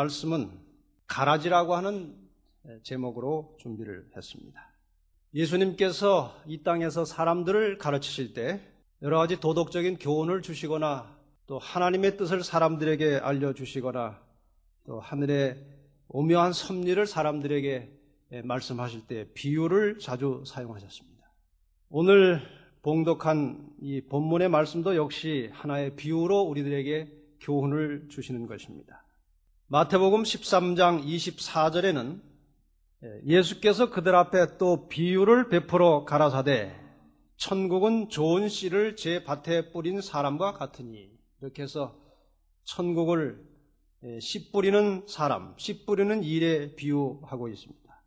말씀은 가라지라고 하는 제목으로 준비를 했습니다. 예수님께서 이 땅에서 사람들을 가르치실 때 여러 가지 도덕적인 교훈을 주시거나 또 하나님의 뜻을 사람들에게 알려주시거나 또 하늘의 오묘한 섭리를 사람들에게 말씀하실 때 비유를 자주 사용하셨습니다. 오늘 봉독한 이 본문의 말씀도 역시 하나의 비유로 우리들에게 교훈을 주시는 것입니다. 마태복음 13장 24절에는 예수께서 그들 앞에 또 비유를 베풀어 가라사대 천국은 좋은 씨를 제 밭에 뿌린 사람과 같으니 이렇게 해서 천국을 씨 뿌리는 사람, 씨 뿌리는 일에 비유하고 있습니다.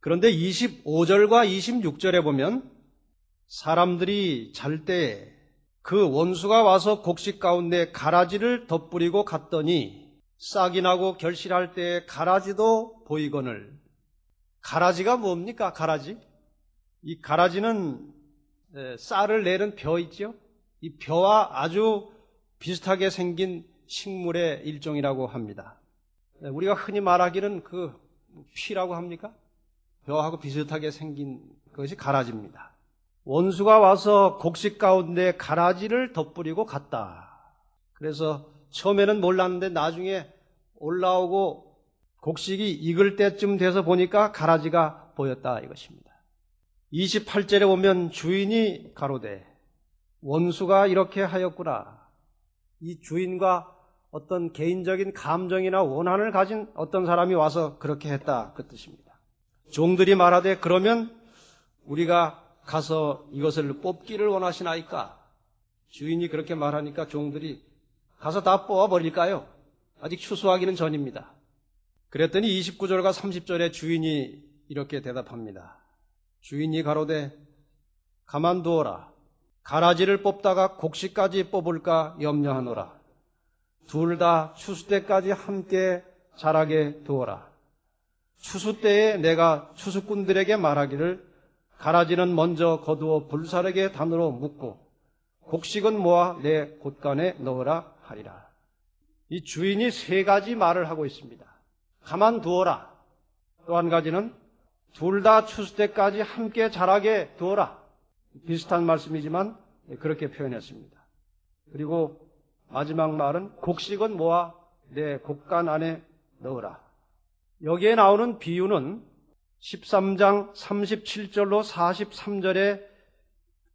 그런데 25절과 26절에 보면 사람들이 잘 때 그 원수가 와서 곡식 가운데 가라지를 덧뿌리고 갔더니 싹이 나고 결실할 때 가라지도 보이거늘 가라지가 뭡니까? 가라지? 이 가라지는 쌀을 내는 벼 있죠? 이 벼와 아주 비슷하게 생긴 식물의 일종이라고 합니다. 우리가 흔히 말하기는 그 피라고 합니까? 벼하고 비슷하게 생긴 것이 가라지입니다. 원수가 와서 곡식 가운데 가라지를 덧뿌리고 갔다. 그래서 처음에는 몰랐는데 나중에 올라오고 곡식이 익을 때쯤 돼서 보니까 가라지가 보였다 이것입니다. 28절에 보면 주인이 가로되 원수가 이렇게 하였구나. 이 주인과 어떤 개인적인 감정이나 원한을 가진 어떤 사람이 와서 그렇게 했다 그 뜻입니다. 종들이 말하되 그러면 우리가 가서 이것을 뽑기를 원하시나이까? 주인이 그렇게 말하니까 종들이 가서 다 뽑아버릴까요? 아직 추수하기는 전입니다. 그랬더니 29절과 30절에 주인이 이렇게 대답합니다. 주인이 가로되 가만두어라. 가라지를 뽑다가 곡식까지 뽑을까 염려하노라. 둘 다 추수 때까지 함께 자라게 두어라. 추수 때에 내가 추수꾼들에게 말하기를 가라지는 먼저 거두어 불사르게 단으로 묶고 곡식은 모아 내 곳간에 넣으라 하리라. 이 주인이 세 가지 말을 하고 있습니다. 가만 두어라. 또 한 가지는 둘 다 추수 때까지 함께 자라게 두어라. 비슷한 말씀이지만 그렇게 표현했습니다. 그리고 마지막 말은 곡식은 모아 내 곡간 안에 넣으라. 여기에 나오는 비유는 13장 37절로 43절의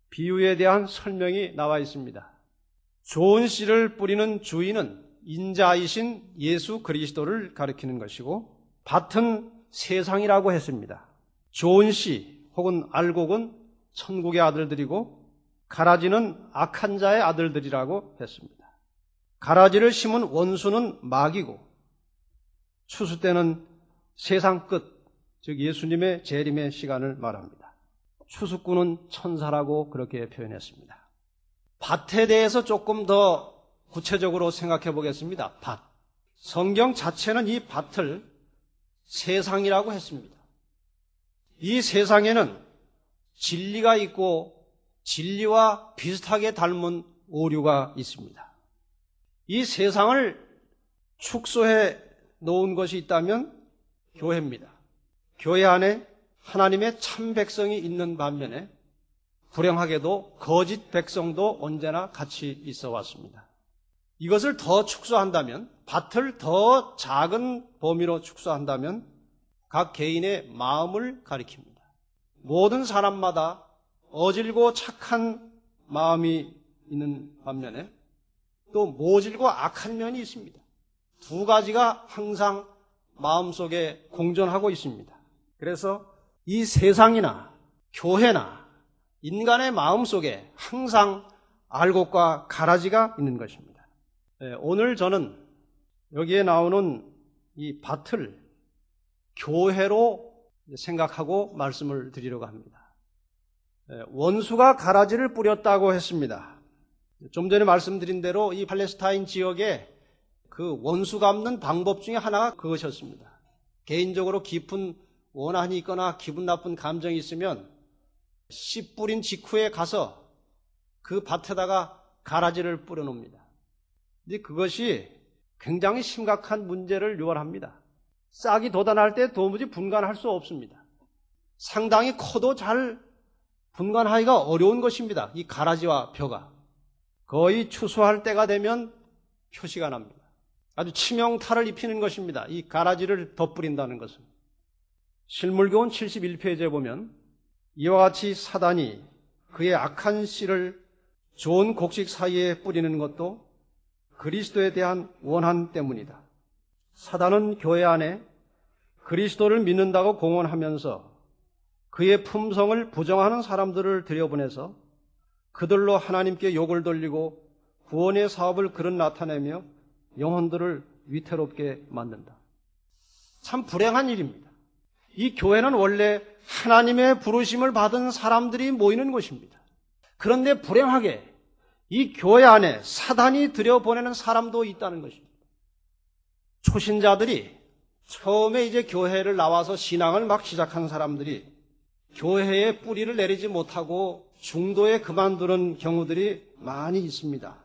비유에 대한 설명이 나와 있습니다. 좋은 씨를 뿌리는 주인은 인자이신 예수 그리스도를 가리키는 것이고 밭은 세상이라고 했습니다. 좋은 씨 혹은 알곡은 천국의 아들들이고 가라지는 악한 자의 아들들이라고 했습니다. 가라지를 심은 원수는 마귀고 추수 때는 세상 끝, 즉 예수님의 재림의 시간을 말합니다. 추수꾼은 천사라고 그렇게 표현했습니다. 밭에 대해서 조금 더 구체적으로 생각해 보겠습니다. 밭. 성경 자체는 이 밭을 세상이라고 했습니다. 이 세상에는 진리가 있고 진리와 비슷하게 닮은 오류가 있습니다. 이 세상을 축소해 놓은 것이 있다면 교회입니다. 교회 안에 하나님의 참 백성이 있는 반면에 불행하게도 거짓 백성도 언제나 같이 있어 왔습니다. 이것을 더 축소한다면, 밭을 더 작은 범위로 축소한다면 각 개인의 마음을 가리킵니다. 모든 사람마다 어질고 착한 마음이 있는 반면에 또 모질고 악한 면이 있습니다. 두 가지가 항상 마음속에 공존하고 있습니다. 그래서 이 세상이나 교회나 인간의 마음 속에 항상 알곡과 가라지가 있는 것입니다. 네, 오늘 저는 여기에 나오는 이 밭을 교회로 생각하고 말씀을 드리려고 합니다. 네, 원수가 가라지를 뿌렸다고 했습니다. 좀 전에 말씀드린 대로 이 팔레스타인 지역에 그 원수 갚는 방법 중에 하나가 그것이었습니다. 개인적으로 깊은 원한이 있거나 기분 나쁜 감정이 있으면 씨 뿌린 직후에 가서 그 밭에다가 가라지를 뿌려 놓습니다. 근데 그것이 굉장히 심각한 문제를 유발합니다. 싹이 돋아날 때 도무지 분간할 수 없습니다. 상당히 커도 잘 분간하기가 어려운 것입니다. 이 가라지와 벼가. 거의 추수할 때가 되면 표시가 납니다. 아주 치명타를 입히는 것입니다. 이 가라지를 덧뿌린다는 것은. 실물교훈 71페이지에 보면 이와 같이 사단이 그의 악한 씨를 좋은 곡식 사이에 뿌리는 것도 그리스도에 대한 원한 때문이다. 사단은 교회 안에 그리스도를 믿는다고 공언하면서 그의 품성을 부정하는 사람들을 들여보내서 그들로 하나님께 욕을 돌리고 구원의 사업을 그런 나타내며 영혼들을 위태롭게 만든다. 참 불행한 일입니다. 이 교회는 원래 하나님의 부르심을 받은 사람들이 모이는 곳입니다. 그런데 불행하게 이 교회 안에 사단이 들여보내는 사람도 있다는 것입니다. 초신자들이 처음에 이제 교회를 나와서 신앙을 막 시작한 사람들이 교회에 뿌리를 내리지 못하고 중도에 그만두는 경우들이 많이 있습니다.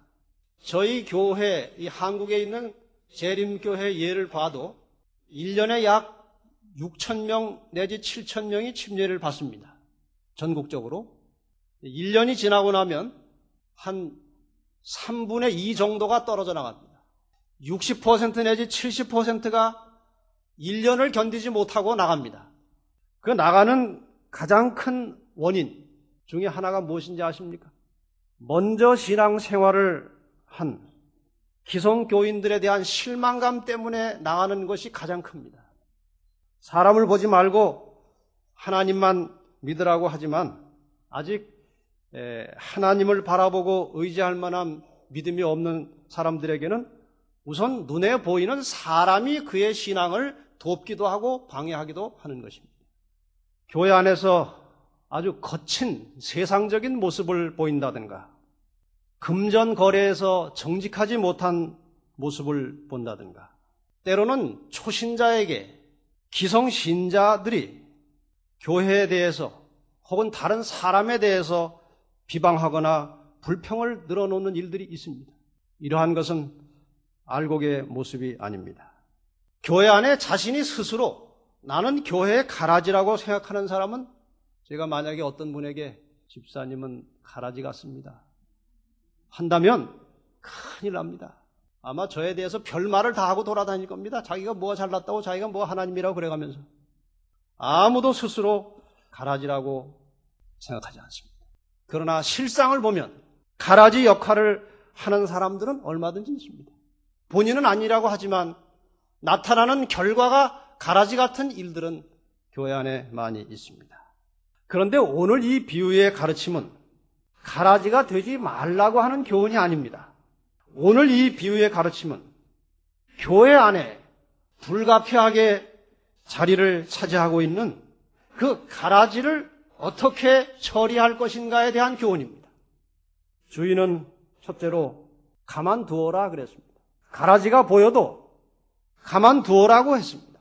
저희 교회, 이 한국에 있는 재림교회 예를 봐도 1년에 약 6천 명 내지 7천 명이 침례를 받습니다. 전국적으로. 1년이 지나고 나면 한 3분의 2 정도가 떨어져 나갑니다. 60% 내지 70%가 1년을 견디지 못하고 나갑니다. 그 나가는 가장 큰 원인 중에 하나가 무엇인지 아십니까? 먼저 신앙 생활을 한 기성교인들에 대한 실망감 때문에 나가는 것이 가장 큽니다. 사람을 보지 말고 하나님만 믿으라고 하지만 아직 하나님을 바라보고 의지할 만한 믿음이 없는 사람들에게는 우선 눈에 보이는 사람이 그의 신앙을 돕기도 하고 방해하기도 하는 것입니다. 교회 안에서 아주 거친 세상적인 모습을 보인다든가 금전 거래에서 정직하지 못한 모습을 본다든가 때로는 초신자에게 기성신자들이 교회에 대해서 혹은 다른 사람에 대해서 비방하거나 불평을 늘어놓는 일들이 있습니다. 이러한 것은 알곡의 모습이 아닙니다. 교회 안에 자신이 스스로 나는 교회의 가라지라고 생각하는 사람은 제가 만약에 어떤 분에게 집사님은 가라지 같습니다. 한다면 큰일 납니다. 아마 저에 대해서 별말을 다 하고 돌아다닐 겁니다. 자기가 뭐가 잘났다고 자기가 뭐 하나님이라고 그래가면서. 아무도 스스로 가라지라고 생각하지 않습니다. 그러나 실상을 보면 가라지 역할을 하는 사람들은 얼마든지 있습니다. 본인은 아니라고 하지만 나타나는 결과가 가라지 같은 일들은 교회 안에 많이 있습니다. 그런데 오늘 이 비유의 가르침은 가라지가 되지 말라고 하는 교훈이 아닙니다. 오늘 이 비유의 가르침은 교회 안에 불가피하게 자리를 차지하고 있는 그 가라지를 어떻게 처리할 것인가에 대한 교훈입니다. 주인은 첫째로 가만두어라 그랬습니다. 가라지가 보여도 가만두어라고 했습니다.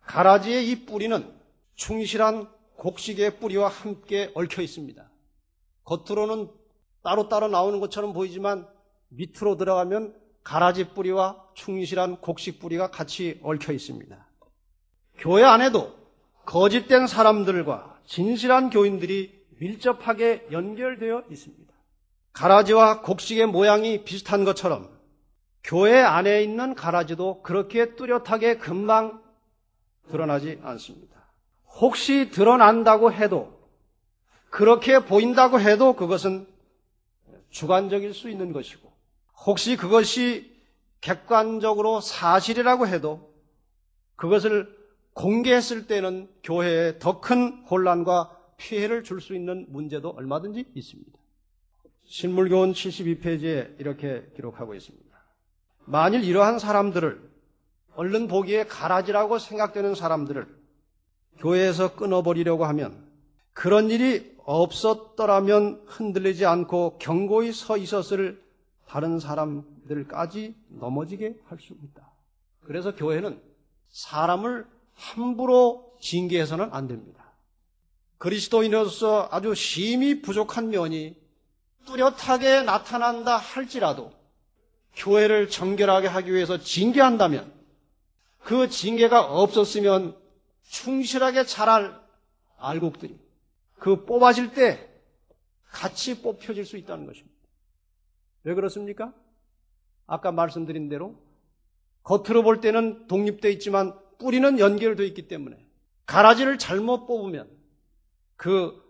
가라지의 이 뿌리는 충실한 곡식의 뿌리와 함께 얽혀 있습니다. 겉으로는 따로따로 나오는 것처럼 보이지만 밑으로 들어가면 가라지 뿌리와 충실한 곡식 뿌리가 같이 얽혀 있습니다. 교회 안에도 거짓된 사람들과 진실한 교인들이 밀접하게 연결되어 있습니다. 가라지와 곡식의 모양이 비슷한 것처럼 교회 안에 있는 가라지도 그렇게 뚜렷하게 금방 드러나지 않습니다. 혹시 드러난다고 해도 그렇게 보인다고 해도 그것은 주관적일 수 있는 것이고 혹시 그것이 객관적으로 사실이라고 해도 그것을 공개했을 때는 교회에 더 큰 혼란과 피해를 줄 수 있는 문제도 얼마든지 있습니다. 신물교원 72페이지에 이렇게 기록하고 있습니다. 만일 이러한 사람들을 얼른 보기에 가라지라고 생각되는 사람들을 교회에서 끊어버리려고 하면 그런 일이 없었더라면 흔들리지 않고 경고히 서 있었을 다른 사람들까지 넘어지게 할 수 있다. 그래서 교회는 사람을 함부로 징계해서는 안 됩니다. 그리스도인으로서 아주 심히 부족한 면이 뚜렷하게 나타난다 할지라도 교회를 정결하게 하기 위해서 징계한다면 그 징계가 없었으면 충실하게 자랄 알곡들이 그 뽑아질 때 같이 뽑혀질 수 있다는 것입니다. 왜 그렇습니까? 아까 말씀드린 대로 겉으로 볼 때는 독립되어 있지만 뿌리는 연결되어 있기 때문에 가라지를 잘못 뽑으면 그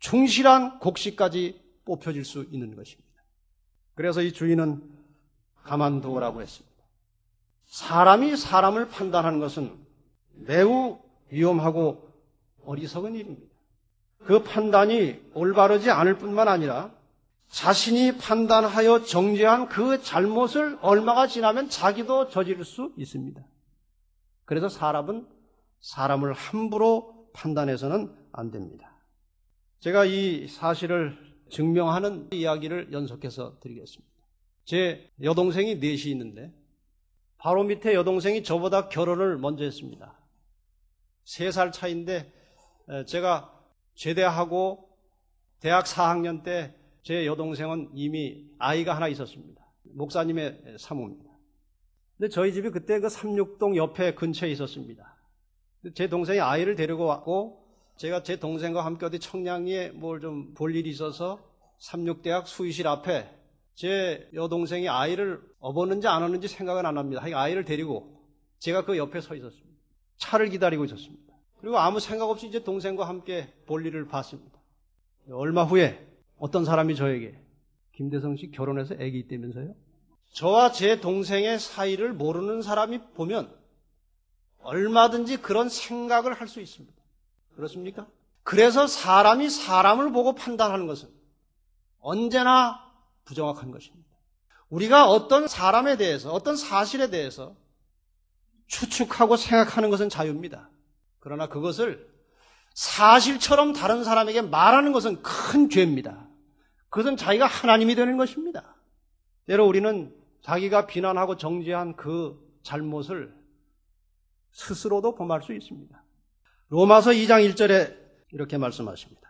충실한 곡식까지 뽑혀질 수 있는 것입니다. 그래서 이 주인은 가만두라고 했습니다. 사람이 사람을 판단하는 것은 매우 위험하고 어리석은 일입니다. 그 판단이 올바르지 않을 뿐만 아니라 자신이 판단하여 정죄한 그 잘못을 얼마가 지나면 자기도 저지를 수 있습니다. 그래서 사람은 사람을 함부로 판단해서는 안 됩니다. 제가 이 사실을 증명하는 이야기를 연속해서 드리겠습니다. 제 여동생이 넷이 있는데 바로 밑에 여동생이 저보다 결혼을 먼저 했습니다. 세 살 차인데 제가 제대하고 대학 4학년 때 제 여동생은 이미 아이가 하나 있었습니다. 목사님의 사모입니다. 근데 저희 집이 그때 그 삼육동 옆에 근처에 있었습니다. 제 동생이 아이를 데리고 왔고 제가 제 동생과 함께 어디 청량리에 뭘 좀 볼 일이 있어서 삼육대학 수의실 앞에 제 여동생이 아이를 업었는지 안 업는지 생각은 안 합니다. 아이를 데리고 제가 그 옆에 서 있었습니다. 차를 기다리고 있었습니다. 그리고 아무 생각 없이 이제 동생과 함께 볼 일을 봤습니다. 얼마 후에 어떤 사람이 저에게 김대성 씨 결혼해서 아기 있다면서요? 저와 제 동생의 사이를 모르는 사람이 보면 얼마든지 그런 생각을 할 수 있습니다. 그렇습니까? 그래서 사람이 사람을 보고 판단하는 것은 언제나 부정확한 것입니다. 우리가 어떤 사람에 대해서, 어떤 사실에 대해서 추측하고 생각하는 것은 자유입니다. 그러나 그것을 사실처럼 다른 사람에게 말하는 것은 큰 죄입니다. 그것은 자기가 하나님이 되는 것입니다. 때로 우리는 자기가 비난하고 정죄한 그 잘못을 스스로도 범할 수 있습니다. 로마서 2장 1절에 이렇게 말씀하십니다.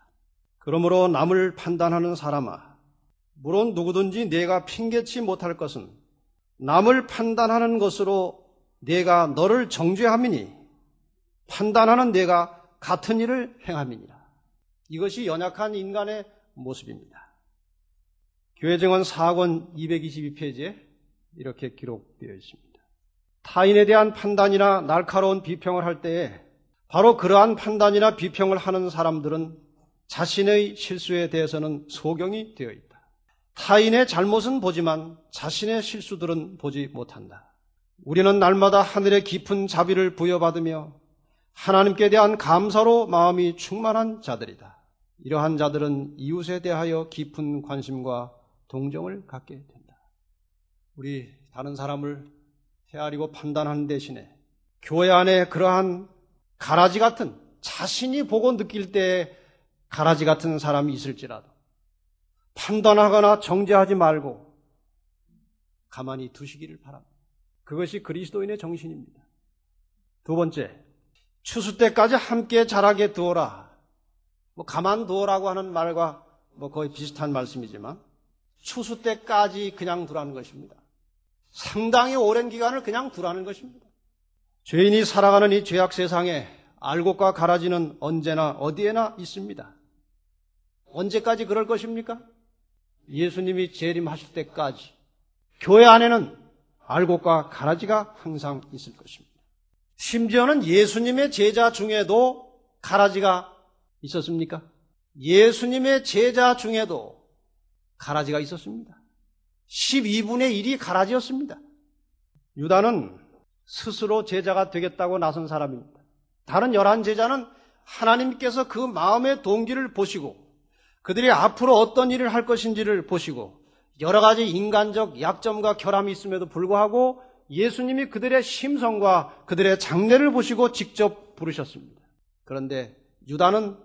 그러므로 남을 판단하는 사람아, 물론 누구든지 내가 핑계치 못할 것은 남을 판단하는 것으로 내가 너를 정죄함이니 판단하는 내가 같은 일을 행함이니라. 이것이 연약한 인간의 모습입니다. 교회 정원 4권 222페이지에 이렇게 기록되어 있습니다. 타인에 대한 판단이나 날카로운 비평을 할 때에 바로 그러한 판단이나 비평을 하는 사람들은 자신의 실수에 대해서는 소경이 되어 있다. 타인의 잘못은 보지만 자신의 실수들은 보지 못한다. 우리는 날마다 하늘의 깊은 자비를 부여받으며 하나님께 대한 감사로 마음이 충만한 자들이다. 이러한 자들은 이웃에 대하여 깊은 관심과 동정을 갖게 된다. 우리 다른 사람을 헤아리고 판단하는 대신에 교회 안에 그러한 가라지 같은 자신이 보고 느낄 때 가라지 같은 사람이 있을지라도 판단하거나 정죄하지 말고 가만히 두시기를 바랍니다. 그것이 그리스도인의 정신입니다. 두 번째, 추수 때까지 함께 자라게 두어라. 뭐 가만 두어라고 하는 말과 뭐 거의 비슷한 말씀이지만 추수 때까지 그냥 두라는 것입니다. 상당히 오랜 기간을 그냥 두라는 것입니다. 죄인이 살아가는 이 죄악 세상에 알곡과 가라지는 언제나 어디에나 있습니다. 언제까지 그럴 것입니까? 예수님이 재림하실 때까지 교회 안에는 알곡과 가라지가 항상 있을 것입니다. 심지어는 예수님의 제자 중에도 가라지가 있었습니까? 예수님의 제자 중에도 가라지가 있었습니다. 12분의 1이 가라지였습니다. 유다는 스스로 제자가 되겠다고 나선 사람입니다. 다른 열한 제자는 하나님께서 그 마음의 동기를 보시고 그들이 앞으로 어떤 일을 할 것인지를 보시고 여러 가지 인간적 약점과 결함이 있음에도 불구하고 예수님이 그들의 심성과 그들의 장래를 보시고 직접 부르셨습니다. 그런데 유다는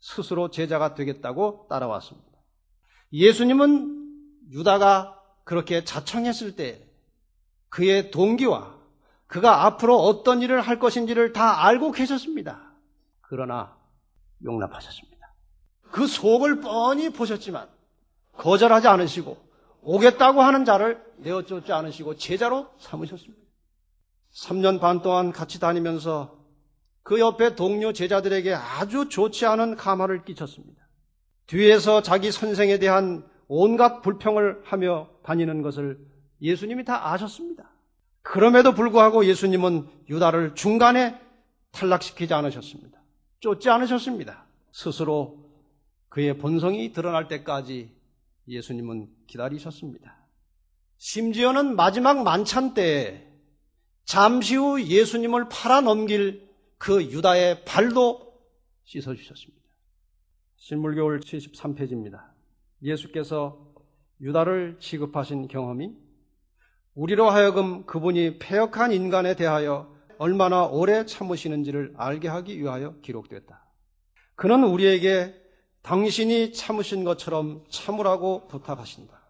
스스로 제자가 되겠다고 따라왔습니다. 예수님은 유다가 그렇게 자청했을 때 그의 동기와 그가 앞으로 어떤 일을 할 것인지를 다 알고 계셨습니다. 그러나 용납하셨습니다. 그 속을 뻔히 보셨지만 거절하지 않으시고 오겠다고 하는 자를 내어쫓지 않으시고 제자로 삼으셨습니다. 3년 반 동안 같이 다니면서 그 옆에 동료 제자들에게 아주 좋지 않은 감화를 끼쳤습니다. 뒤에서 자기 선생에 대한 온갖 불평을 하며 다니는 것을 예수님이 다 아셨습니다. 그럼에도 불구하고 예수님은 유다를 중간에 탈락시키지 않으셨습니다. 쫓지 않으셨습니다. 스스로 그의 본성이 드러날 때까지 예수님은 기다리셨습니다. 심지어는 마지막 만찬 때에 잠시 후 예수님을 팔아 넘길 그 유다의 발도 씻어주셨습니다. 신물교울 73페이지입니다. 예수께서 유다를 취급하신 경험이 우리로 하여금 그분이 폐역한 인간에 대하여 얼마나 오래 참으시는지를 알게 하기 위하여 기록됐다. 그는 우리에게 당신이 참으신 것처럼 참으라고 부탁하신다.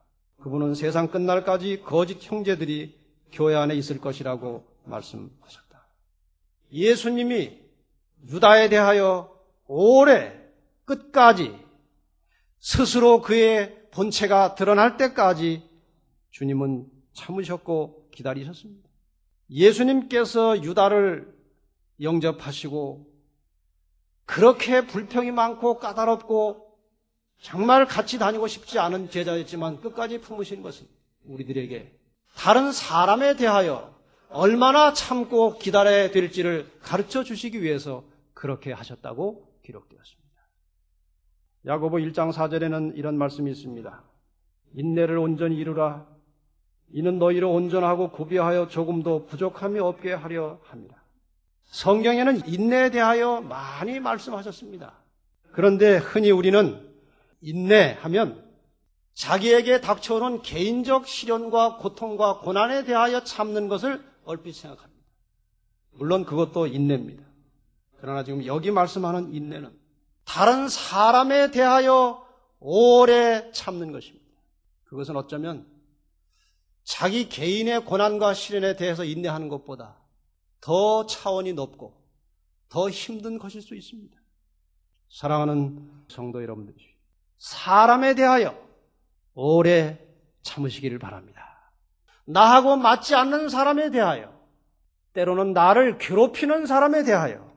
그분은 세상 끝날까지 거짓 형제들이 교회 안에 있을 것이라고 말씀하셨다. 예수님이 유다에 대하여 오래 끝까지 스스로 그의 본체가 드러날 때까지 주님은 참으셨고 기다리셨습니다. 예수님께서 유다를 영접하시고 그렇게 불평이 많고 까다롭고 정말 같이 다니고 싶지 않은 제자였지만 끝까지 품으신 것은 우리들에게 다른 사람에 대하여 얼마나 참고 기다려야 될지를 가르쳐 주시기 위해서 그렇게 하셨다고 기록되었습니다. 야고보 1장 4절에는 이런 말씀이 있습니다. 인내를 온전히 이루라. 이는 너희를 온전하고 구비하여 조금도 부족함이 없게 하려 합니다. 성경에는 인내에 대하여 많이 말씀하셨습니다. 그런데 흔히 우리는 인내하면 자기에게 닥쳐오는 개인적 시련과 고통과 고난에 대하여 참는 것을 얼핏 생각합니다. 물론 그것도 인내입니다. 그러나 지금 여기 말씀하는 인내는 다른 사람에 대하여 오래 참는 것입니다. 그것은 어쩌면 자기 개인의 고난과 시련에 대해서 인내하는 것보다 더 차원이 높고 더 힘든 것일 수 있습니다. 사랑하는 성도 여러분들, 사람에 대하여 오래 참으시기를 바랍니다. 나하고 맞지 않는 사람에 대하여, 때로는 나를 괴롭히는 사람에 대하여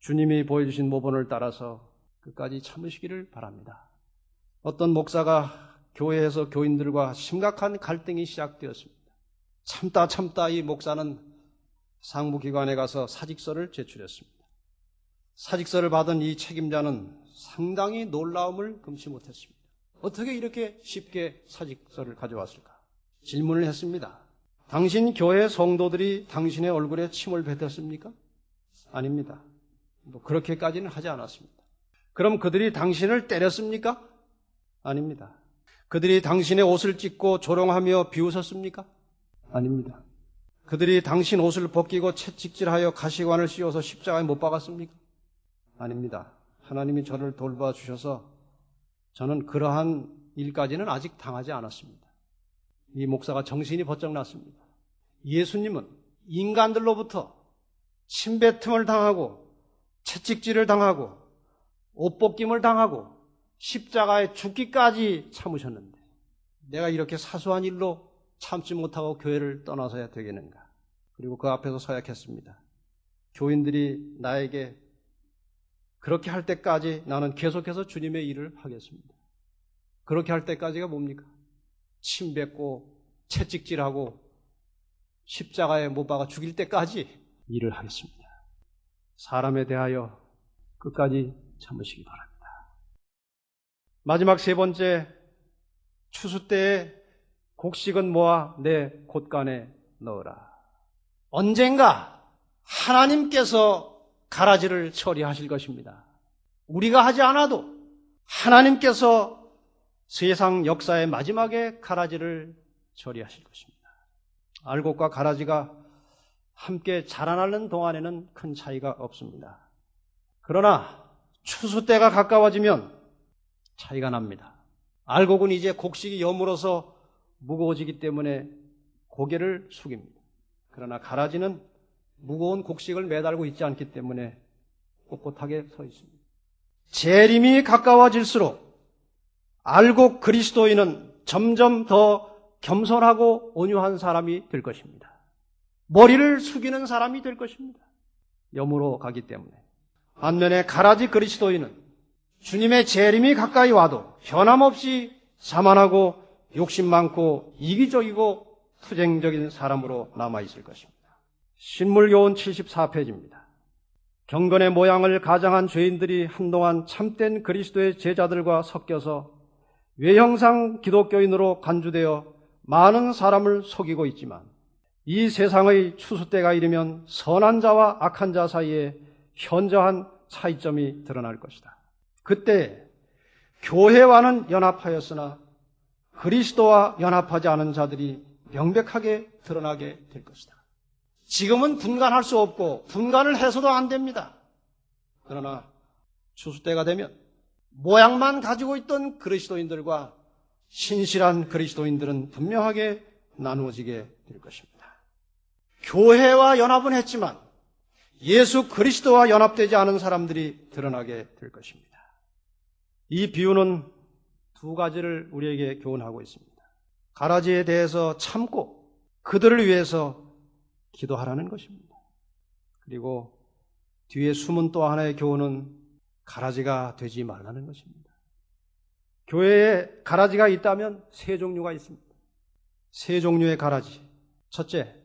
주님이 보여주신 모본을 따라서 끝까지 참으시기를 바랍니다. 어떤 목사가 교회에서 교인들과 심각한 갈등이 시작되었습니다. 참다 참다 이 목사는 상부기관에 가서 사직서를 제출했습니다. 사직서를 받은 이 책임자는 상당히 놀라움을 금치 못했습니다. 어떻게 이렇게 쉽게 사직서를 가져왔을까? 질문을 했습니다. 당신 교회 성도들이 당신의 얼굴에 침을 뱉었습니까? 아닙니다. 뭐 그렇게까지는 하지 않았습니다. 그럼 그들이 당신을 때렸습니까? 아닙니다. 그들이 당신의 옷을 찢고 조롱하며 비웃었습니까? 아닙니다. 그들이 당신 옷을 벗기고 채찍질하여 가시관을 씌워서 십자가에 못 박았습니까? 아닙니다. 하나님이 저를 돌봐 주셔서 저는 그러한 일까지는 아직 당하지 않았습니다. 이 목사가 정신이 번쩍 났습니다. 예수님은 인간들로부터 침뱉음을 당하고 채찍질을 당하고 옷벗김을 당하고 십자가에 죽기까지 참으셨는데 내가 이렇게 사소한 일로 참지 못하고 교회를 떠나서야 되겠는가? 그리고 그 앞에서 서약했습니다. 교인들이 나에게 그렇게 할 때까지 나는 계속해서 주님의 일을 하겠습니다. 그렇게 할 때까지가 뭡니까? 침 뱉고 채찍질하고 십자가에 못 박아 죽일 때까지 일을 하겠습니다. 사람에 대하여 끝까지 참으시기 바랍니다. 마지막 세 번째, 추수 때에 곡식은 모아 내 곳간에 넣어라. 언젠가 하나님께서 가라지를 처리하실 것입니다. 우리가 하지 않아도 하나님께서 세상 역사의 마지막에 가라지를 처리하실 것입니다. 알곡과 가라지가 함께 자라나는 동안에는 큰 차이가 없습니다. 그러나 추수 때가 가까워지면 차이가 납니다. 알곡은 이제 곡식이 여물어서 무거워지기 때문에 고개를 숙입니다. 그러나 가라지는 무거운 곡식을 매달고 있지 않기 때문에 꼿꼿하게 서 있습니다. 재림이 가까워질수록 알곡 그리스도인은 점점 더 겸손하고 온유한 사람이 될 것입니다. 머리를 숙이는 사람이 될 것입니다. 염으로 가기 때문에. 반면에 가라지 그리스도인은 주님의 재림이 가까이 와도 변함없이 자만하고 욕심 많고 이기적이고 투쟁적인 사람으로 남아있을 것입니다. 신물교훈 74페이지입니다. 경건의 모양을 가장한 죄인들이 한동안 참된 그리스도의 제자들과 섞여서 외형상 기독교인으로 간주되어 많은 사람을 속이고 있지만 이 세상의 추수 때가 이르면 선한 자와 악한 자 사이에 현저한 차이점이 드러날 것이다. 그때 교회와는 연합하였으나 그리스도와 연합하지 않은 자들이 명백하게 드러나게 될 것이다. 지금은 분간할 수 없고 분간을 해서도 안 됩니다. 그러나 추수 때가 되면 모양만 가지고 있던 그리스도인들과 신실한 그리스도인들은 분명하게 나누어지게 될 것입니다. 교회와 연합은 했지만 예수 그리스도와 연합되지 않은 사람들이 드러나게 될 것입니다. 이 비유는 두 가지를 우리에게 교훈하고 있습니다. 가라지에 대해서 참고 그들을 위해서 기도하라는 것입니다. 그리고 뒤에 숨은 또 하나의 교훈은 가라지가 되지 말라는 것입니다. 교회에 가라지가 있다면 세 종류가 있습니다. 세 종류의 가라지. 첫째,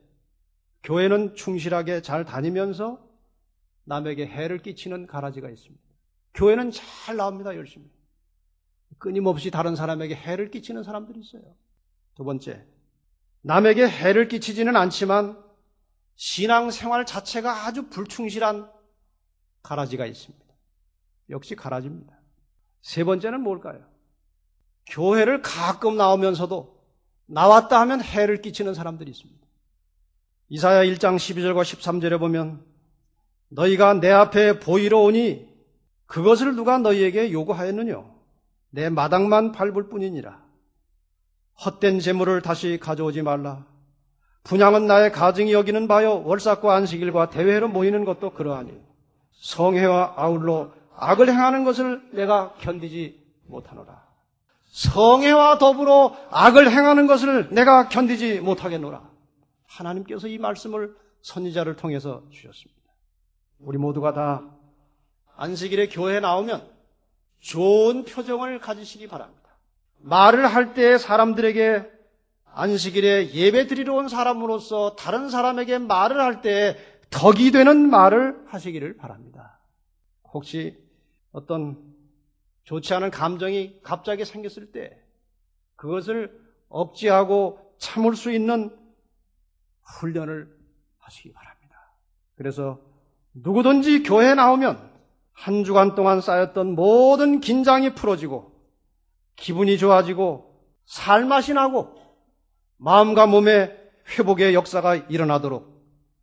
교회는 충실하게 잘 다니면서 남에게 해를 끼치는 가라지가 있습니다. 교회는 잘 나옵니다, 열심히. 끊임없이 다른 사람에게 해를 끼치는 사람들이 있어요. 두 번째, 남에게 해를 끼치지는 않지만 신앙 생활 자체가 아주 불충실한 가라지가 있습니다. 역시 가라지입니다. 세 번째는 뭘까요? 교회를 가끔 나오면서도 나왔다 하면 해를 끼치는 사람들이 있습니다. 이사야 1장 12절과 13절에 보면 너희가 내 앞에 보이러 오니 그것을 누가 너희에게 요구하였느냐? 내 마당만 밟을 뿐이니라. 헛된 재물을 다시 가져오지 말라. 분양은 나의 가증이 여기는 바요 월삭과 안식일과 대회로 모이는 것도 그러하니 성회와 아울러 악을 행하는 것을 내가 견디지 못하노라. 성회와 더불어 악을 행하는 것을 내가 견디지 못하겠노라. 하나님께서 이 말씀을 선지자를 통해서 주셨습니다. 우리 모두가 다 안식일에 교회에 나오면 좋은 표정을 가지시기 바랍니다. 말을 할 때 사람들에게 안식일에 예배 드리러 온 사람으로서 다른 사람에게 말을 할 때 덕이 되는 말을 하시기를 바랍니다. 혹시 어떤 좋지 않은 감정이 갑자기 생겼을 때 그것을 억제하고 참을 수 있는 훈련을 하시기 바랍니다. 그래서 누구든지 교회에 나오면 한 주간 동안 쌓였던 모든 긴장이 풀어지고 기분이 좋아지고 살맛이 나고 마음과 몸의 회복의 역사가 일어나도록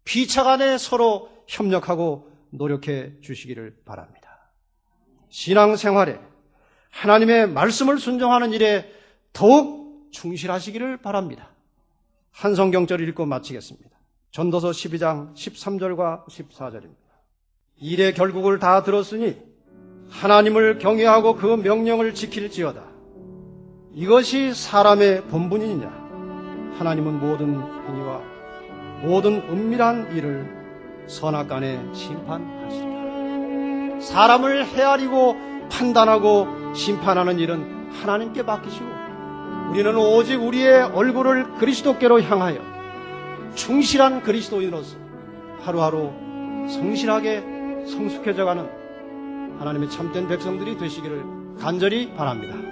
비차간에 서로 협력하고 노력해 주시기를 바랍니다. 신앙생활에 하나님의 말씀을 순종하는 일에 더욱 충실하시기를 바랍니다. 한 성경절을 읽고 마치겠습니다. 전도서 12장 13절과 14절입니다. 일의 결국을 다 들었으니 하나님을 경외하고 그 명령을 지킬지어다. 이것이 사람의 본분이냐? 하나님은 모든 행위와 모든 은밀한 일을 선악간에 심판하시리라. 사람을 헤아리고 판단하고 심판하는 일은 하나님께 맡기시고 우리는 오직 우리의 얼굴을 그리스도께로 향하여 충실한 그리스도인으로서 하루하루 성실하게 성숙해져가는 하나님의 참된 백성들이 되시기를 간절히 바랍니다.